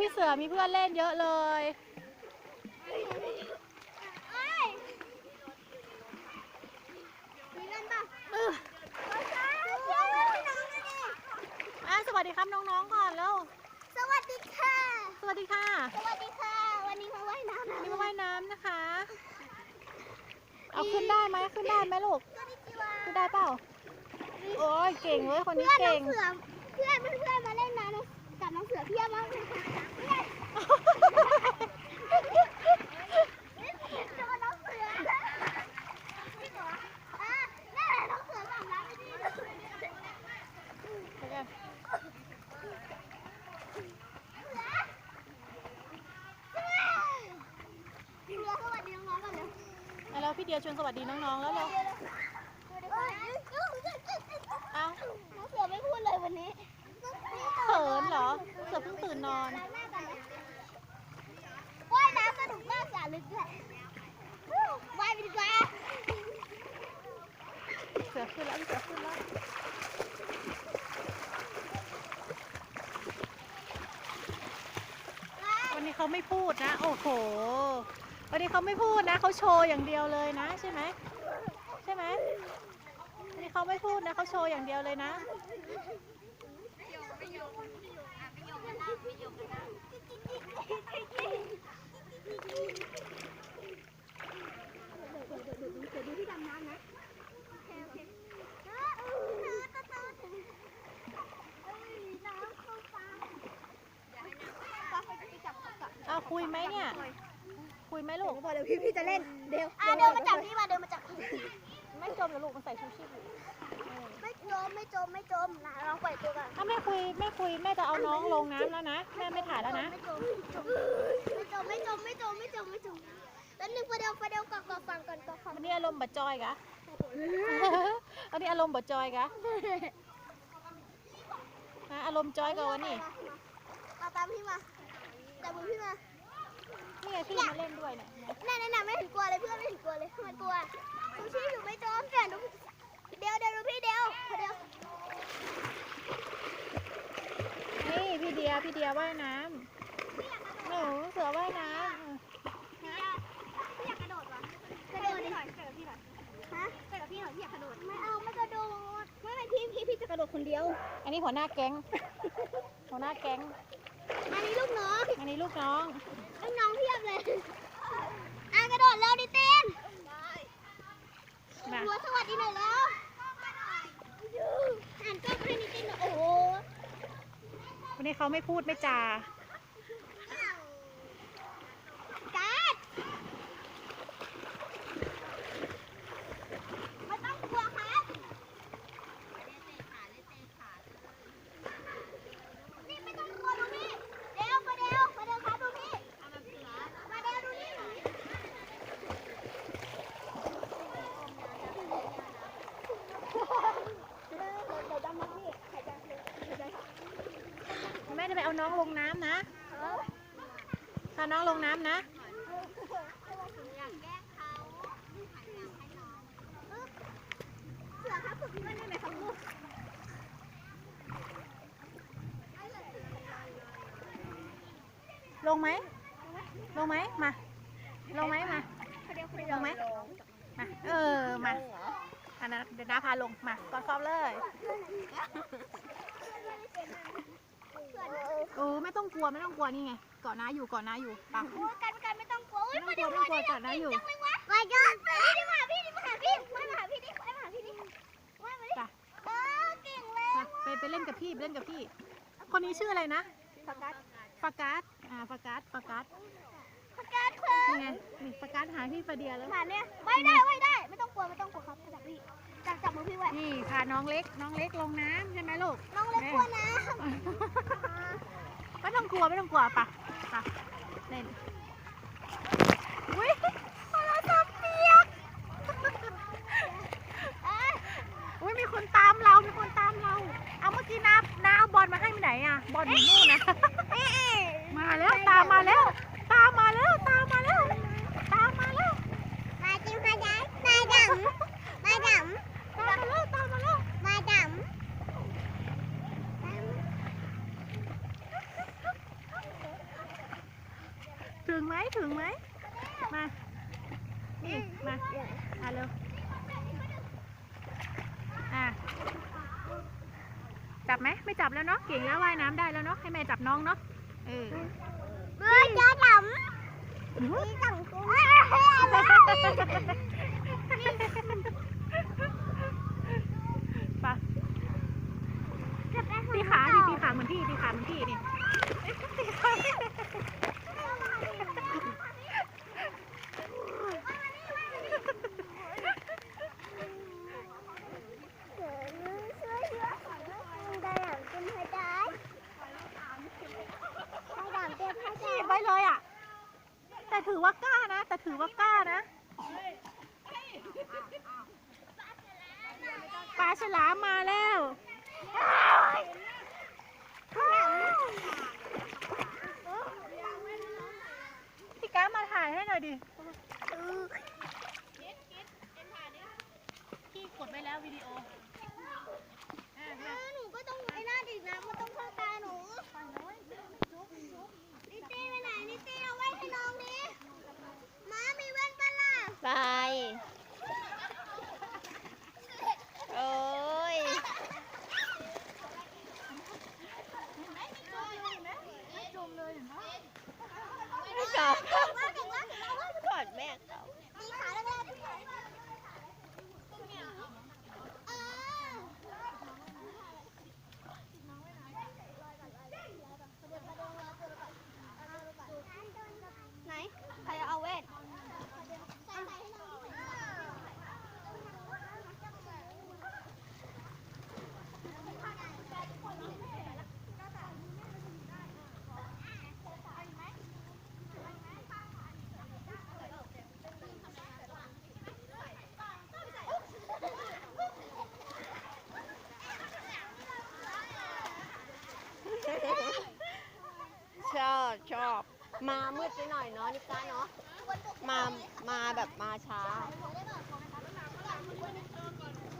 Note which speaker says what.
Speaker 1: พี่เสือมีเพื่อนเล่นเยอะเลย
Speaker 2: เอ้ยมีเล่นป่ะ
Speaker 1: เออ
Speaker 2: เดี๋ยวน้องๆนะนี่
Speaker 1: อะสวัสดีครับน้องๆก่อนแล้ว
Speaker 2: สวัสดีค่ะ
Speaker 1: สวัสดีค่ะ
Speaker 2: สวัสดีค่ะ วันนี้มาว่ายน้ำนะ
Speaker 1: นี่มาว่ายน้ำนะคะ เอาขึ้นได้ไหมขึ้นได้ไหมลูก
Speaker 2: สวัสดีจิวา
Speaker 1: ขึ้นได้เปล่า โอ้ยเก่งเว้ยคนนี้
Speaker 2: เพื่อนน้อ
Speaker 1: เก่
Speaker 2: ง
Speaker 1: ง
Speaker 2: เสือเพื่อนเพื่อนๆมาเล่นน้ำกับน้องเสือเพียบากเลยค่ะเพื่อนเจอน้องพี่เหรออะนั่นแหละน้องเสือสามน้ำไปดิเสือสวัสดีน้องๆก่อนเร็ว
Speaker 1: แล้วพี่เดียชวนสวัสดีน้องๆแล้วเร็วเอา
Speaker 2: น้องเสือไม่พูดเลยวันนี้
Speaker 1: ขินเหรอ เสือเพิ่งตื่นนอน
Speaker 2: ว่ายน้ำสนุกมากสาลึกด้วยว่ายไปดีกว่า
Speaker 1: เสือขึ้นแล้วเสือขึ้นแล้ววันนี้เขาไม่พูดนะ โอ้โห วันนี้เขาไม่พูดนะ เขาโชว์อย่างเดียวเลยนะใช่ไหมใช่ไหมวันนี้เขาไม่พูดนะ เขาโชว์อย่างเดียวเลยนะ
Speaker 2: เคโอเคน้ำตาตาถึงเอ้ยน้ำเข้าปากอย่าให้น้ำเข้าปากไปจับจับ
Speaker 1: เอาคุยไหมเนี่ย คุยไหมลูก
Speaker 2: พอเดี๋ยวพี่พี่จะเล่น เดี๋ยวอะเดินมาจับพี่มาเดินมาจับพี่
Speaker 1: ไม่จมเหรอลูกมันใส่ชูชีพอยู่
Speaker 2: ไม่ จมไม่จมไม่จมนะลองปล่อยตัวก่อน
Speaker 1: ถ้าแม่คุยไม่คุยแม่จะเอาน้องลงน้ำแล้วนะแม่ไม่ถ่ายแล้วนะ
Speaker 2: ไม่จมไม่จมไม่จมไม่จมไม่จมไม่จมแล้วนึงประเดี๋ยวประเดี๋ยวก่อนก่อนฟังก่อนก่อนฟัง
Speaker 1: วันนี้อารมณ์บัดจอยกะวันนี้อารมณ์บัดจอยกะฮะอารมณ์จอยกะวันนี้
Speaker 2: มาตามพี่มาจับมือพี่มา
Speaker 1: นี่ไงพี่มาเล่นด้วยเนี่ย
Speaker 2: นั่นนั่นไม่เห็นกลัวเลยเพื่อนไม่เห็นกลัวเลยทำไมกลัวชูชีพอยู่ไม่จมแต่ดู เดี๋ยวเดี๋ยวดูพี่เดี๋ยวเดี๋ยว
Speaker 1: นี่พี่เดียพี่เดียว่ายน้ำหนูเสือว่ายน้ำ
Speaker 2: พี่อยากกระโดดวะกระโดดดิไปกับพี่หน่อยฮะไปกับพี่หน่อยพี่อยากกระโดดไม่เอาไม่กระโดดไม่ไม่พี่พี่พี่จะกระโดดคนเดียว
Speaker 1: อันนี้หัวหน้าแก๊ง หัวหน้าแก๊ง
Speaker 2: อันนี้ลูกน้อง
Speaker 1: อันนี้ลูกน้อง
Speaker 2: ลูกน้องเพียบเลยอะกระโดดแล้วดิเต้น
Speaker 1: นะ
Speaker 2: หัวสวัสดีหน่อยแล้วอ่านกล้องให้นิดนึงหน่อยโอ้โห
Speaker 1: วันนี้เขาไม่พูดไม่จา
Speaker 2: การ์ดไม่ต้องกลัวครับนี่ไม่ต้องกลัวดูนี่เดี๋ยวมาเดี๋ยวมาเดี๋ยวครับดูนี่มาเดี๋ยวดูนี่
Speaker 1: แม่จะไป เอาน้องลงน้ำนะพาน้องลงน้ำนะ
Speaker 2: ล
Speaker 1: งไหม ลงไหม มา ลงไหมมา ลงไหมมา เออ มาอันนั้นเดี๋ยวน้าพาลง มากอดคอบเลย โอ้ไม่ต้องกลัวไม่ต้องกลัวนี่ไงเกาะน้าอยู่เกาะน้าอยู่ปะ
Speaker 2: โอ้กันกันไม่ต้องกลัวอุ้ย
Speaker 1: ไม่
Speaker 2: มา
Speaker 1: ต้
Speaker 2: เดี๋
Speaker 1: อ
Speaker 2: ยว
Speaker 1: งกลัวไม่ต้องกลัวเกาะน้าอยู่
Speaker 2: จังเลยวะมาจ้าพี่ดิมาพี่ดิมาหาพี่มาหาพี่ดิมาหาพี่ดิมามาดิ
Speaker 1: จ้ะ
Speaker 2: เออเก่งเลย
Speaker 1: ไปไปไปเล่นกับพี่ไปเล่นกับพี่ คนนี้ชื่ออะไรนะ
Speaker 2: ปากกา
Speaker 1: ฟากาสอ่าฟากาสฟากาส
Speaker 2: ปากกาเพื่
Speaker 1: นี่ไงนี่ฟากาสหาพี่ฟาเดียแล้ว
Speaker 2: มาเนี่ยไว้ได้ไว้ได้ ไม่ต้องกลัวไม่ต้องกลัวครับจับพี่จับจับมือพี่ไว้
Speaker 1: นี่พาน้องเล็ก น้องเล็กลงน้ำใช่ไหมลูก
Speaker 2: น้องเล็กกลัวนะ
Speaker 1: ไม่ต้องกลัวไม่ต้องกลัวปะปะเล่นอุ้ย ถึงไหม มา นี่ มา อะ
Speaker 2: เร็จั
Speaker 1: บไหม ไม่จับแล้วเนาะ เก่งแล้วว่ายน้ำได้แล้วเนาะ ให้แม่จับน้องเนาะ เออ
Speaker 2: เบื่อจะดำมีสัง
Speaker 1: กูตีขาตีขาเหมือนพี่ตีขาเหมือนพี่นี่ ถือว่ากล้านะ แต่ถือว่ากล้านะปลาฉลามมาแล้วพี่ก้ามาถ่ายให้หน่อยดิพี่กดไว้แล้ววิดีโอ
Speaker 2: หนูก็ต้องไอ้หน้าดินะมันต้องเข้าตาหนูนิตี้ไปไหนนิตี้เอาไว้ให้น้องดิม้ามีแว่นปะล่ะ
Speaker 3: ไป โอ้ยไม่กอดกอดแม่เขา
Speaker 2: มีขาแล้วแม่เออไหน ใครเอาเวทใส่ให้น้อง
Speaker 3: ชอบ มามืดไปหน่อยเนาะนิก้าเนาะมามาแบบมาช้า